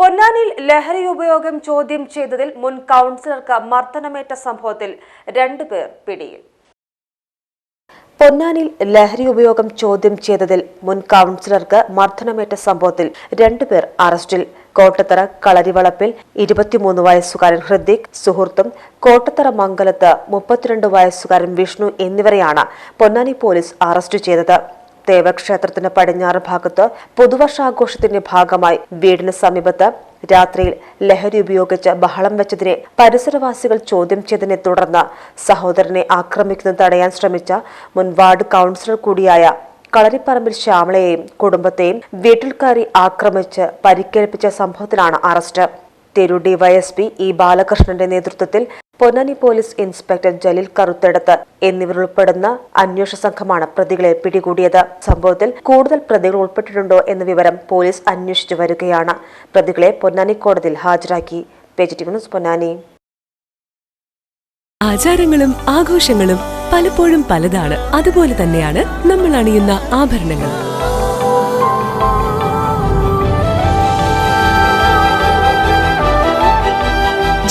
പൊന്നാനിയിൽ ലഹരി ഉപയോഗം ചോദ്യം ചെയ്തതിൽ മുൻ കൗൺസിലർക്ക് മർദ്ദനമേറ്റ സംഭവത്തിൽ രണ്ടുപേർ പിടിയിൽ. പൊന്നാനിൽ ലഹരി ഉപയോഗം ചോദ്യം ചെയ്തതിൽ മുൻ കൗൺസിലർക്ക് മർദ്ദനമേറ്റ സംഭവത്തിൽ രണ്ടുപേർ അറസ്റ്റിൽ. കോട്ടത്തറ കളരിവളപ്പിൽ ഇരുപത്തിമൂന്ന് വയസ്സുകാരൻ ഹൃദിക് സുഹൃത്തും കോട്ടത്തറ മംഗലത്ത് മുപ്പത്തിരണ്ട് വയസ്സുകാരൻ വിഷ്ണു എന്നിവരെയാണ് പൊന്നാനി പോലീസ് അറസ്റ്റ് ചെയ്തത്. ദേവക്ഷേത്രത്തിന് പടിഞ്ഞാറ് ഭാഗത്ത് പുതുവർഷാഘോഷത്തിന്റെ ഭാഗമായി വീടിന് സമീപത്ത് രാത്രിയിൽ ലഹരി ഉപയോഗിച്ച് ബഹളം വെച്ചതിനെ പരിസരവാസികൾ ചോദ്യം ചെയ്തതിനെ തുടർന്ന് സഹോദരനെ ആക്രമിക്കുന്നത് തടയാൻ ശ്രമിച്ച മുൻ വാർഡ് കൌൺസിലർ കൂടിയായ കളരിപ്പറമ്പിൽ ശ്യാമളയെയും കുടുംബത്തെയും വീട്ടിൽ കയറി ആക്രമിച്ച് പരിക്കേൽപ്പിച്ച സംഭവത്തിലാണ് അറസ്റ്റ്. തിരു ഡിവൈഎസ്പി ഇ ബാലകൃഷ്ണന്റെ നേതൃത്വത്തിൽ പൊന്നാനി പോലീസ് ഇൻസ്പെക്ടർ ജലീൽ കറുത്തെടുത്ത് എന്നിവരുൾപ്പെടുന്ന അന്വേഷണ സംഘമാണ് പ്രതികളെ പിടികൂടിയത്. സംഭവത്തിൽ കൂടുതൽ പ്രതികൾ ഉൾപ്പെട്ടിട്ടുണ്ടോ എന്ന വിവരം പോലീസ് അന്വേഷിച്ചു വരികയാണ്. പ്രതികളെ പൊന്നാനി കോടതിയിൽ ഹാജരാക്കി. പൊന്നാനി. ആചാരങ്ങളും ആഘോഷങ്ങളും പലപ്പോഴും പലതാണ്. അതുപോലെ തന്നെയാണ് നമ്മൾ അണിയുന്ന ആഭരണങ്ങൾ